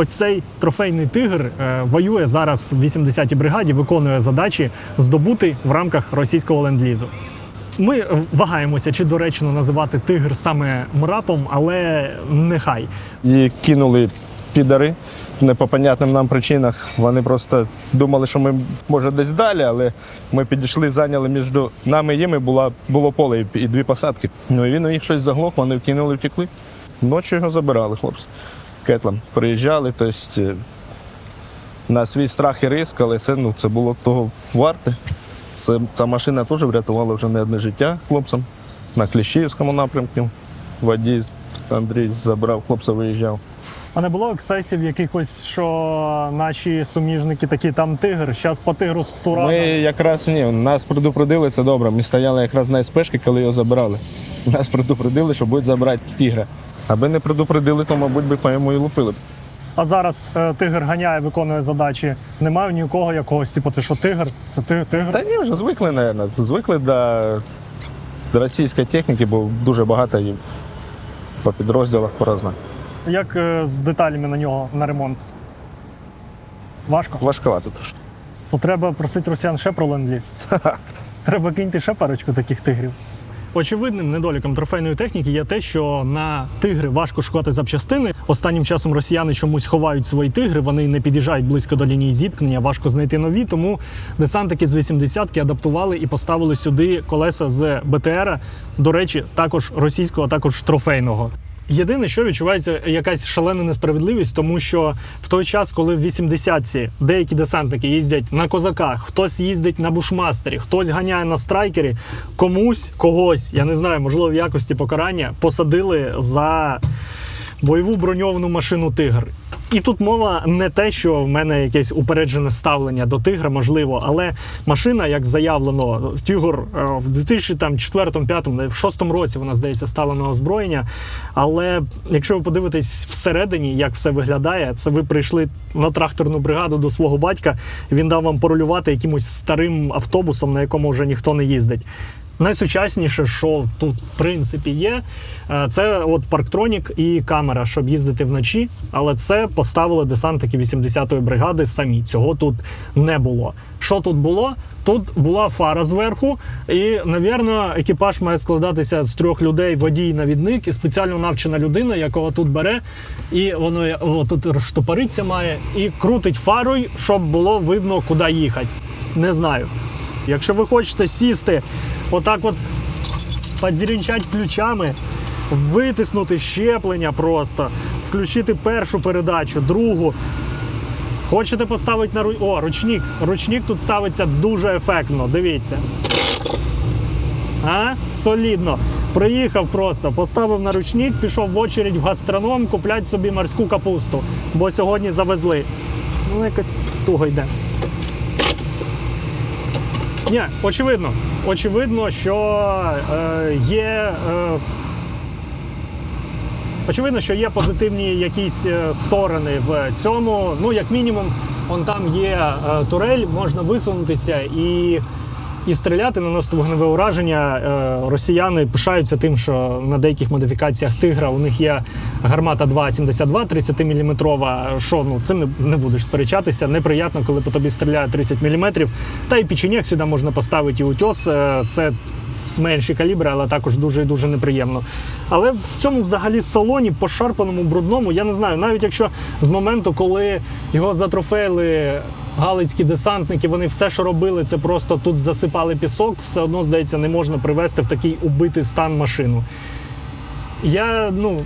Ось цей трофейний тигр е, воює зараз в 80-й бригаді, виконує задачі здобути в рамках російського ленд-лізу. Ми е, вагаємося, чи доречно називати тигр саме мрапом, але нехай. Її кинули підари не по понятним нам причинах. Вони просто думали, що ми може десь далі, але ми підійшли, зайняли між нами і їми була, було поле і дві посадки. Ну і він у них щось заглох, вони вкинули, втекли. Ночі його забирали, хлопці. Кетлом приїжджали, тобто е, на свій страх і риск, але це, ну, це було того варте. Це, ця машина теж врятувала вже не одне життя хлопцям на Кліщівському напрямку. Водій Андрій забрав, хлопця виїжджав. А не було ексцесів якихось, що наші суміжники такі там тигр, зараз по тигру з Ми якраз ні, нас предупредили, це добре. Ми стояли якраз на спешки, коли його забирали. Нас предупредили, що будуть забрати тігра. Аби не предупредили, то, мабуть, би по йому і лупили. б. А зараз е, тигр ганяє, виконує задачі. Немає ні у кого якогось, типу, ти що тигр? Це ти, тигр. Та ні, вже звикли, мабуть. Звикли до, до російської техніки, бо дуже багато їм по підрозділах порозна. Як е, з деталями на нього на ремонт? Важко? Важковато трошки. То треба просити росіян ще про ленд-ліз. Треба киньти ще парочку таких тигрів. Очевидним недоліком трофейної техніки є те, що на тигри важко шукати запчастини. Останнім часом росіяни чомусь ховають свої тигри, вони не під'їжджають близько до лінії зіткнення, важко знайти нові. Тому десантики з 80-ки адаптували і поставили сюди колеса з БТРа. До речі, також російського, а також трофейного. Єдине, що відчувається якась шалена несправедливість, тому що в той час, коли в 80-ті деякі десантники їздять на козаках, хтось їздить на бушмастері, хтось ганяє на страйкері, комусь когось, я не знаю, можливо, в якості покарання посадили за бойову броньовану машину Тигр. І тут мова не те, що в мене якесь упереджене ставлення до тигра, можливо, але машина, як заявлено, Тігр е, в 2004-2005, в 6 році вона здається стала на озброєння. Але якщо ви подивитесь всередині, як все виглядає, це ви прийшли на тракторну бригаду до свого батька, він дав вам порулювати якимось старим автобусом, на якому вже ніхто не їздить. Найсучасніше, що тут в принципі є, е, це от парктронік і камера, щоб їздити вночі. Але це поставили десантники 80-ї бригади самі. Цього тут не було. Що тут було? Тут була фара зверху, і, навірно, екіпаж має складатися з трьох людей: водій, навідник і спеціально навчена людина, якого тут бере, і воно тут розштопориться має і крутить фарою, щоб було видно, куди їхати. Не знаю. Якщо ви хочете сісти, отак от подзірінчать ключами, витиснути щеплення просто, включити першу передачу, другу. Хочете поставити на ру... О, ручник. Ручник тут ставиться дуже ефектно. Дивіться. А? Солідно. Приїхав просто, поставив на ручник, пішов в очередь в гастроном куплять собі морську капусту, бо сьогодні завезли. Ну, якось туго йде. Ні, очевидно. Очевидно, що е, є. Е, очевидно, що є позитивні якісь е, сторони в цьому. Ну, як мінімум, он там є е, турель, можна висунутися і. І стріляти, наносити вогневе ураження. Е, Росіяни пишаються тим, що на деяких модифікаціях тигра у них є гармата 2,72 30 мм. Що ну цим не, будеш сперечатися. Неприємно, коли по тобі стріляє 30 мм. Та і печенек сюди можна поставити і утьос. Е, Це менші калібри, але також дуже і дуже неприємно. Але в цьому взагалі салоні, пошарпаному, брудному, я не знаю, навіть якщо з моменту, коли його затрофеїли галицькі десантники, вони все, що робили, це просто тут засипали пісок, все одно, здається, не можна привести в такий убитий стан машину. Я, ну.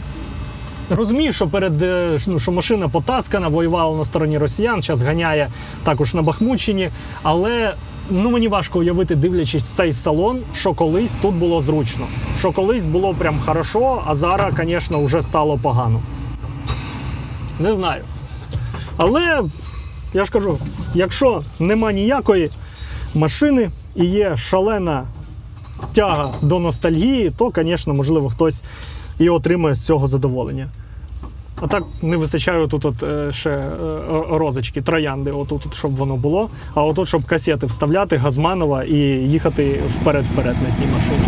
Розумію, що перед е, ну, що машина потаскана, воювала на стороні росіян, зараз ганяє також на Бахмутщині. Але ну мені важко уявити, дивлячись цей салон, що колись тут було зручно. Що колись було прям хорошо, а зараз, звісно, вже стало погано. Не знаю. Але я ж кажу, якщо нема ніякої машини і є шалена тяга до ностальгії, то, звісно, можливо, хтось і отримує з цього задоволення. А так не вистачає тут от, е, ще е, розочки, троянди, отут, от, щоб воно було. А отут, щоб касети вставляти, газманова і їхати вперед-вперед на цій машині.